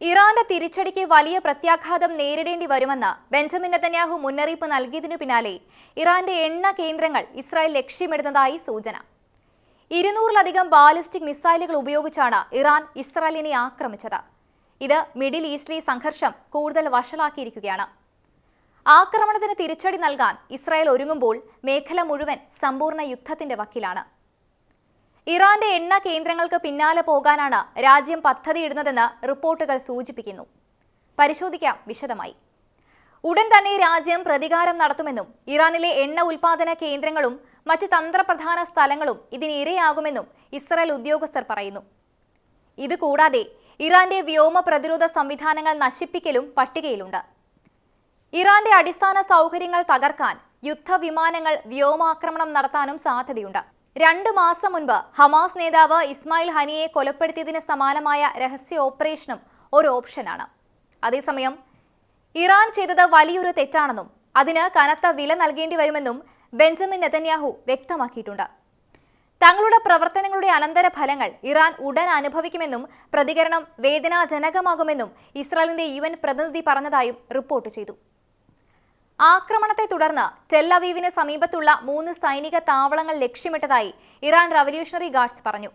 ഇറാന്റെ തിരിച്ചടിക്ക് വലിയ പ്രത്യാഘാതം നേരിടേണ്ടി വരുമെന്ന് ബെഞ്ചമിൻ നെതന്യാഹു മുന്നറിയിപ്പ് നൽകിയതിനു പിന്നാലെ ഇറാന്റെ എണ്ണ കേന്ദ്രങ്ങൾ ഇസ്രായേൽ ലക്ഷ്യമിടുന്നതായി സൂചന. ഇരുന്നൂറിലധികം ബാലിസ്റ്റിക് മിസൈലുകൾ ഉപയോഗിച്ചാണ് ഇറാൻ ഇസ്രായേലിനെ ആക്രമിച്ചത്. ഇത് മിഡിൽ ഈസ്റ്റിലെ സംഘർഷം കൂടുതൽ വഷളാക്കിയിരിക്കുകയാണ്. ആക്രമണത്തിന് തിരിച്ചടി നൽകാൻ ഇസ്രായേൽ ഒരുങ്ങുമ്പോൾ മേഖല മുഴുവൻ സമ്പൂർണ യുദ്ധത്തിന്റെ വക്കിലാണ്. ഇറാന്റെ എണ്ണ കേന്ദ്രങ്ങൾക്ക് പിന്നാലെ പോകാനാണ് രാജ്യം പദ്ധതിയിടുന്നതെന്ന് റിപ്പോർട്ടുകൾ സൂചിപ്പിക്കുന്നു. പരിശോധിക്കാം വിശദമായി. ഉടൻ തന്നെ രാജ്യം പ്രതികാരം നടത്തുമെന്നും ഇറാനിലെ എണ്ണ ഉൽപാദന കേന്ദ്രങ്ങളും മറ്റ് തന്ത്രപ്രധാന സ്ഥലങ്ങളും ഇതിനിരയാകുമെന്നും ഇസ്രായേൽ ഉദ്യോഗസ്ഥർ പറയുന്നു. ഇതുകൂടാതെ ഇറാന്റെ വ്യോമ പ്രതിരോധ സംവിധാനങ്ങൾ നശിപ്പിക്കലും പട്ടികയിലുണ്ട്. ഇറാന്റെ അടിസ്ഥാന സൗകര്യങ്ങൾ തകർക്കാൻ യുദ്ധവിമാനങ്ങൾ വ്യോമാക്രമണം നടത്താനും സാധ്യതയുണ്ട്. രണ്ടു മാസം മുൻപ് ഹമാസ് നേതാവ് ഇസ്മായിൽ ഹനിയെ കൊലപ്പെടുത്തിയതിന് സമാനമായ രഹസ്യ ഓപ്പറേഷനും ഒരു ഓപ്ഷനാണ്. അതേസമയം ഇറാൻ ചെയ്തത് വലിയൊരു തെറ്റാണെന്നും അതിന് കനത്ത വില നൽകേണ്ടി വരുമെന്നും ബെഞ്ചമിൻ നെതന്യാഹു വ്യക്തമാക്കിയിട്ടുണ്ട്. തങ്ങളുടെ പ്രവർത്തനങ്ങളുടെ അനന്തര ഫലങ്ങൾ ഇറാൻ ഉടൻ അനുഭവിക്കുമെന്നും പ്രതികരണം വേദനാജനകമാകുമെന്നും ഇസ്രായേലിന്റെ യു പ്രതിനിധി പറഞ്ഞതായും റിപ്പോർട്ട് ചെയ്തു. ആക്രമണത്തെ തുടർന്ന് ടെല്ലവീവിന് സമീപത്തുള്ള മൂന്ന് സൈനിക താവളങ്ങൾ ലക്ഷ്യമിട്ടതായി ഇറാൻ റവല്യൂഷണറി ഗാർഡ്സ് പറഞ്ഞു.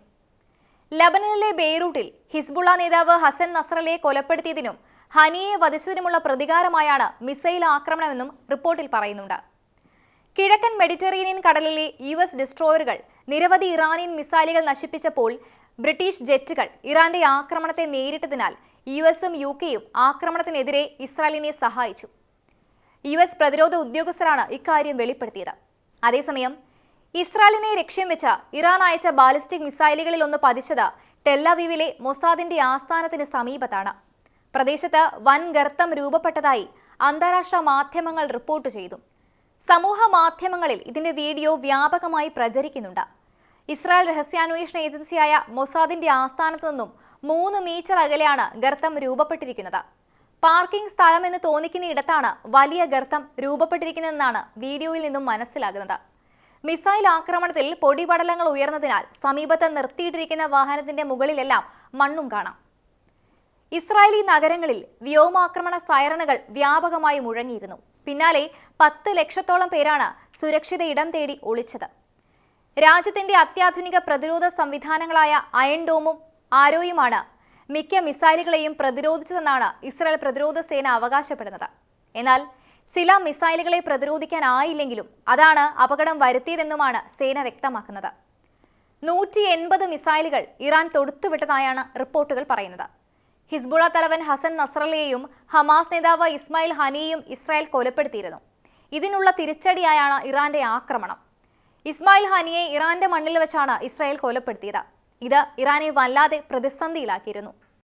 ലബനനിലെ ബെയ്റൂട്ടിൽ ഹിസ്ബുള്ള നേതാവ് ഹസൻ നസ്രലയെ കൊലപ്പെടുത്തിയതിനും ഹനിയെ വധിച്ചതിനുമുള്ള പ്രതികാരമായാണ് മിസൈൽ ആക്രമണമെന്നും റിപ്പോർട്ടിൽ പറയുന്നുണ്ട്. കിഴക്കൻ മെഡിറ്ററേനിയൻ കടലിലെ യു എസ് ഡിസ്ട്രോയറുകൾ നിരവധി ഇറാനിയൻ മിസൈലുകൾ നശിപ്പിച്ചപ്പോൾ ബ്രിട്ടീഷ് ജെറ്റുകൾ ഇറാന്റെ ആക്രമണത്തെ നേരിട്ടതിനാൽ യു എസും യു കെയും ആക്രമണത്തിനെതിരെ ഇസ്രായേലിനെ സഹായിച്ചു. യു എസ് പ്രതിരോധ ഉദ്യോഗസ്ഥരാണ് ഇക്കാര്യം വെളിപ്പെടുത്തിയത്. അതേസമയം ഇസ്രായേലിനെ ലക്ഷ്യം വെച്ച ഇറാൻ അയച്ച ബാലിസ്റ്റിക് മിസൈലുകളിൽ ഒന്ന് പതിച്ചത് ടെല്ലവീവിലെ മൊസാദിന്റെ ആസ്ഥാനത്തിന് സമീപത്താണ്. പ്രദേശത്ത് വൻ ഗർത്തം രൂപപ്പെട്ടതായി അന്താരാഷ്ട്ര മാധ്യമങ്ങൾ റിപ്പോർട്ട് ചെയ്തു. സമൂഹ മാധ്യമങ്ങളിൽ ഇതിന്റെ വീഡിയോ വ്യാപകമായി പ്രചരിക്കുന്നുണ്ട്. ഇസ്രായേൽ രഹസ്യാന്വേഷണ ഏജൻസിയായ മൊസാദിന്റെ ആസ്ഥാനത്തു നിന്നും മൂന്ന് മീറ്റർ അകലെയാണ് ഗർത്തം രൂപപ്പെട്ടിരിക്കുന്നത്. പാർക്കിംഗ് സ്ഥലം എന്ന് തോന്നിക്കുന്ന ഇടത്താണ് വലിയ ഗർത്തം രൂപപ്പെട്ടിരിക്കുന്നതെന്നാണ് വീഡിയോയിൽ നിന്നും മനസ്സിലാകുന്നത്. മിസൈൽ ആക്രമണത്തിൽ പൊടിപടലങ്ങൾ ഉയർന്നതിനാൽ സമീപത്ത് നിർത്തിയിട്ടിരിക്കുന്ന വാഹനത്തിന്റെ മുകളിലെല്ലാം മണ്ണും കാണാം. ഇസ്രായേലി നഗരങ്ങളിൽ വ്യോമാക്രമണ സൈറണുകൾ വ്യാപകമായി മുഴങ്ങിയിരുന്നു. പിന്നാലെ പത്ത് ലക്ഷത്തോളം പേരാണ് സുരക്ഷിത ഇടം തേടി ഒളിച്ചത്. രാജ്യത്തിന്റെ അത്യാധുനിക പ്രതിരോധ സംവിധാനങ്ങളായ അയൺ ഡോമും ആരോയുമാണ് മിക്ക മിസൈലുകളെയും പ്രതിരോധിച്ചതെന്നാണ് ഇസ്രായേൽ പ്രതിരോധ സേന അവകാശപ്പെടുന്നത്. എന്നാൽ ചില മിസൈലുകളെ പ്രതിരോധിക്കാനായില്ലെങ്കിലും അതാണ് അപകടം വരുത്തിയതെന്നുമാണ് സേന വ്യക്തമാക്കുന്നത്. നൂറ്റി എൺപത് മിസൈലുകൾ ഇറാൻ തൊടുത്തുവിട്ടതായാണ് റിപ്പോർട്ടുകൾ പറയുന്നത്. ഹിസ്ബുള തലവൻ ഹസൻ നസ്രലയെയും ഹമാസ് നേതാവ് ഇസ്മായിൽ ഹനിയെയും ഇസ്രായേൽ കൊലപ്പെടുത്തിയിരുന്നു. ഇതിനുള്ള തിരിച്ചടിയായാണ് ഇറാന്റെ ആക്രമണം. ഇസ്മായിൽ ഹനിയെ ഇറാന്റെ മണ്ണിൽ വെച്ചാണ് ഇസ്രായേൽ കൊലപ്പെടുത്തിയത്. ഇത് ഇറാനെ വല്ലാതെ പ്രതിസന്ധിയിലാക്കിയിരുന്നു.